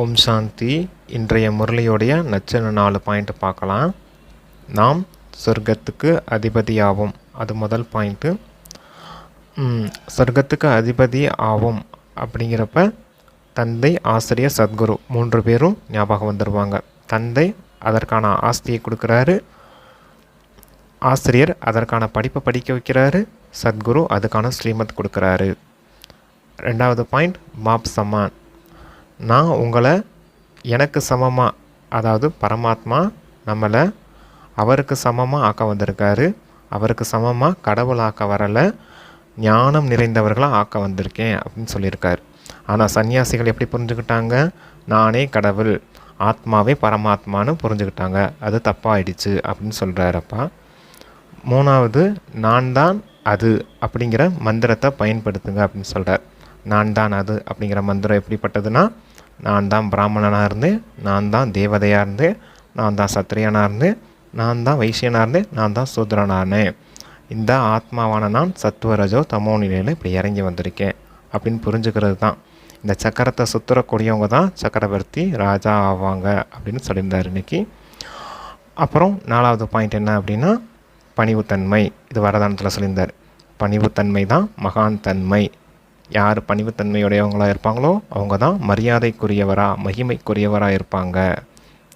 ஓம் சாந்தி. இன்றைய முரளியோடைய நச்சன நாலு பாயிண்ட் பார்க்கலாம். நாம் சொர்க்கத்துக்கு அதிபதியாகும் அது முதல் பாயிண்ட்டு சொர்க்கத்துக்கு அதிபதி ஆகும் அப்படிங்கிறப்ப தந்தை ஆசிரியர் சத்குரு மூன்று பேரும் ஞாபகம் வந்துடுவாங்க தந்தை அதற்கான ஆஸ்தியை கொடுக்குறாரு. ஆசிரியர் அதற்கான படிப்பை படிக்க வைக்கிறாரு. சத்குரு அதுக்கான ஸ்ரீமத் கொடுக்குறாரு. ரெண்டாவது பாயிண்ட் மாப் சமான் நான் உங்களை எனக்கு சமமாக அதாவது பரமாத்மா நம்மளை அவருக்கு சமமாக ஆக்க வந்திருக்காரு அவருக்கு சமமாக கடவுள் ஆக்க வரலை ஞானம் நிறைந்தவர்களாக ஆக்க வந்திருக்கேன் அப்படின்னு சொல்லியிருக்காரு. ஆனால் சன்னியாசிகள் எப்படி புரிஞ்சுக்கிட்டாங்க? நானே கடவுள் ஆத்மாவே பரமாத்மான்னு புரிஞ்சுக்கிட்டாங்க. அது தப்பாயிடுச்சு அப்படின்னு சொல்கிறாரப்பா மூணாவது நான் தான் அது அப்படிங்கிற மந்திரத்தை பயன்படுத்துங்க அப்படின்னு சொல்கிறார் நான் தான் அது அப்படிங்கிற மந்திரம் எப்படிப்பட்டதுன்னா நான் தான் பிராமணனாக இருந்தேன் நான் தான் தேவதையாக இருந்தேன் நான் தான் சத்திரியனாக இருந்தேன் நான் தான் வைசியனாக இருந்தேன் நான் தான் சூத்ரனானேன் இந்த ஆத்மாவான நான் சத்துவரஜோ தமோ நிலையில் இப்படி இறங்கி வந்திருக்கேன் அப்படின்னு புரிஞ்சுக்கிறது தான். இந்த சக்கரத்தை சுற்றுறக்கூடியவங்க தான் சக்கரவர்த்தி ராஜா ஆவாங்க அப்படின்னு சொல்லியிருந்தார் இன்னைக்கு. அப்புறம் நாலாவது பாயிண்ட் என்ன அப்படின்னா பணிவுத்தன்மை. இது வரதானத்தில் சொல்லியிருந்தார். பணிவுத்தன்மை தான் மகான் தன்மை. யார் பணிவுத்தன்மையுடையவங்களாக இருப்பாங்களோ அவங்க தான் மரியாதைக்குரியவராக மகிமைக்குரியவராக இருப்பாங்க.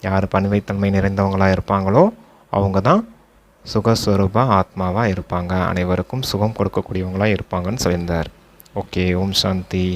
யார் பணிவைத்தன்மை நிறைந்தவங்களாக இருப்பாங்களோ அவங்க தான் சுகஸ்வரூப ஆத்மாவாக இருப்பாங்க. அனைவருக்கும் சுகம் கொடுக்கக்கூடியவங்களாக இருப்பாங்கன்னு சொல்லியிருந்தார். ஓகே ஓம் சாந்தி.